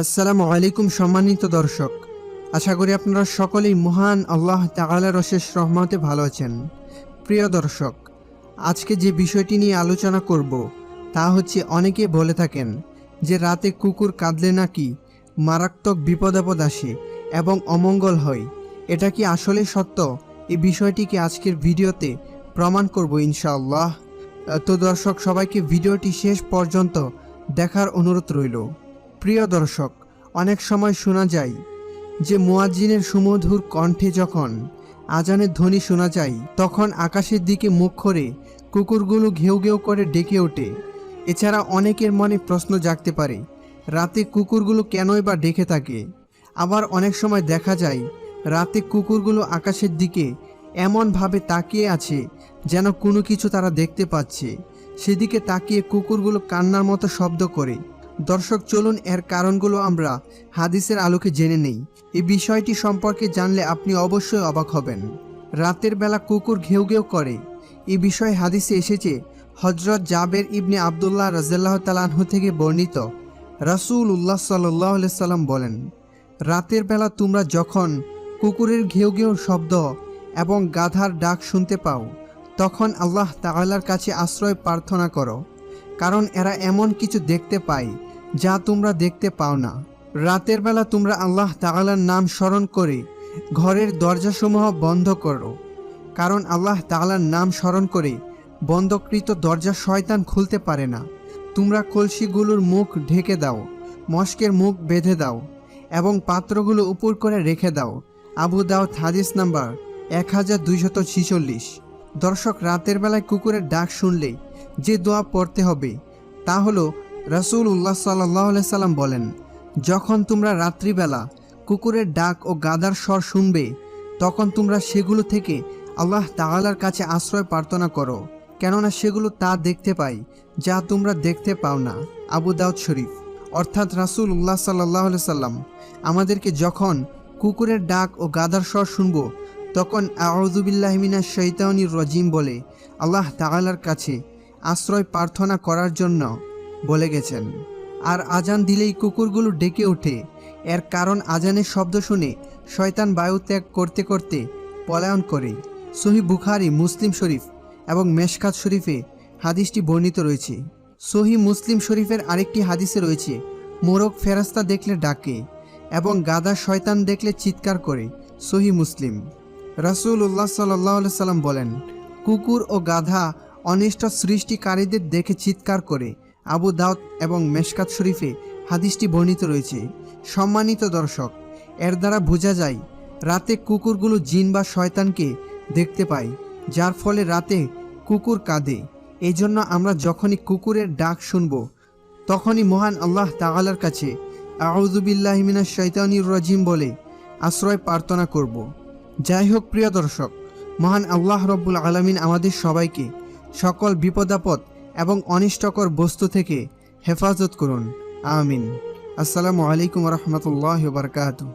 আসসালামু আলাইকুম সম্মানিত দর্শক। আশা করি আপনারা সকলেই মহান আল্লাহ তাআলার অশেষ রহমতে ভালো আছেন। প্রিয় দর্শক, আজকে যে বিষয়টি নিয়ে আলোচনা করব, তা হচ্ছে অনেকে বলে থাকেন যে রাতে কুকুর কাঁদলে নাকি মারাত্মক বিপদাপদ আসে এবং অমঙ্গল হয়। এটা কি আসলে সত্য? এই বিষয়টিকে আজকের ভিডিওতে প্রমাণ করব ইনশাআল্লাহ। তো দর্শক, সবাইকে ভিডিওটি শেষ পর্যন্ত দেখার অনুরোধ রইল। প্রিয় দর্শক, অনেক সময় শোনা যায় যে মুয়াজ্জিনের সুমধুর কণ্ঠে যখন আজানের ধ্বনি শোনা যায়, তখন আকাশের দিকে মুখ করে কুকুরগুলো ঘেউ ঘেউ করে ডেকে ওঠে। এছাড়া অনেকের মনে প্রশ্ন জাগতে পারে, রাতে কুকুরগুলো কেনই বা ডেকে থাকে? আবার অনেক সময় দেখা যায়, রাতে কুকুরগুলো আকাশের দিকে এমনভাবে তাকিয়ে আছে যেন কোনো কিছু তারা দেখতে পাচ্ছে। সেদিকে তাকিয়ে কুকুরগুলো কান্নার মতো শব্দ করে। দর্শক, চলুন এর কারণগুলো আমরা হাদিসের আলোকে জেনে নেই। এই বিষয়টি সম্পর্কে জানলে আপনি অবশ্যই অবাক হবেন। রাতের বেলা কুকুর ঘেউ ঘেউ করে। এই বিষয়ে হাদিসে এসেছে হজরত জাবের ইবনে আবদুল্লাহ রাজাল্লাহ তালাহ থেকে বর্ণিত। রাসুল উল্লাহ সাল্লাহ সাল্লাম বলেন, রাতের বেলা তোমরা যখন কুকুরের ঘেউ ঘেউ শব্দ এবং গাধার ডাক শুনতে পাও, তখন আল্লাহ তাআলার কাছে আশ্রয় প্রার্থনা করো, কারণ এরা এমন কিছু দেখতে পায় যা তোমরা দেখতে পাও না। রাতের বেলা তোমরা আল্লাহ তাআলার নাম স্মরণ করে ঘরের দরজাসমূহ বন্ধ করো। কারণ আল্লাহ তাআলার নাম স্মরণ করে বন্ধকৃত দরজা শয়তান খুলতে পারে না। তোমরা কলসিগুলোর মুখ ঢেকে দাও, মস্কের মুখ বেঁধে দাও এবং পাত্রগুলো উপর করে রেখে দাও। আবু দাউদ হাদিস নাম্বার এক হাজার দুইশত ছিচল্লিশ। দর্শক, রাতের বেলায় কুকুরের ডাক শুনলে যে দোয়া পড়তে হবে, তা হলো রাসুল উল্লাহ সাল্লাম বলেন, যখন তোমরা রাত্রিবেলা কুকুরের ডাক ও গাদার স্বর শুনবে, তখন তোমরা সেগুলো থেকে আল্লাহ তাআলার কাছে আশ্রয় প্রার্থনা করো, কেননা সেগুলো তা দেখতে পাই, যা তোমরা দেখতে পাও না। আবু দাউদ শরীফ। অর্থাৎ রাসুল উল্লাহ সাল্লাহ সাল্লাম আমাদেরকে যখন কুকুরের ডাক ও গাদার স্বর শুনব, তখন আউজুবিল্লাহমিনা শৈতানি রজিম বলে আল্লাহ তাআলার কাছে আশ্রয় প্রার্থনা করার জন্য বলে গেছেন। আর আজান দিলেই কুকুরগুলো ডেকে ওঠে। এর কারণ আজানের শব্দ শুনে শয়তান বায়ু ত্যাগ করতে করতে পলায়ন করে। সহি বুখারি, মুসলিম শরীফ এবং মেশকাত শরীফে হাদিসটি বর্ণিত রয়েছে। সহি মুসলিম শরীফের আরেকটি হাদিসে রয়েছে, মোরগ ফেরাস্তা দেখলে ডাকে এবং গাদা শয়তান দেখলে চিৎকার করে। সহি মুসলিম। রাসুল উল্লাহ সাল্লাহ সাল্লাম বলেন, কুকুর ও গাধা অনিষ্ট সৃষ্টিকারীদের দেখে চিৎকার করে। আবু দাউদ এবং মেশকাত শরীফে হাদিসটি বর্ণিত রয়েছে। সম্মানিত দর্শক, এর দ্বারা বোঝা যায়, রাতে কুকুরগুলো জিন বা শয়তানকে দেখতে পায়, যার ফলে রাতে কুকুর কাঁদে। এই জন্য আমরা যখনই কুকুরের ডাক শুনব, তখনই মহান আল্লাহ তাআলার কাছে আউজুবিল্লাহমিনা শৈতানির রাজিম বলে আশ্রয় প্রার্থনা করব। যাই হোক, প্রিয় দর্শক, মহান আল্লাহ রব্বুল আলমিন আমাদের সবাইকে সকল বিপদাপদ এবং অনিষ্টকর বস্তু থেকে হেফাজত করুন। আমিন। আসসালামু আলাইকুম রহমতুল্লাহ বারকাতু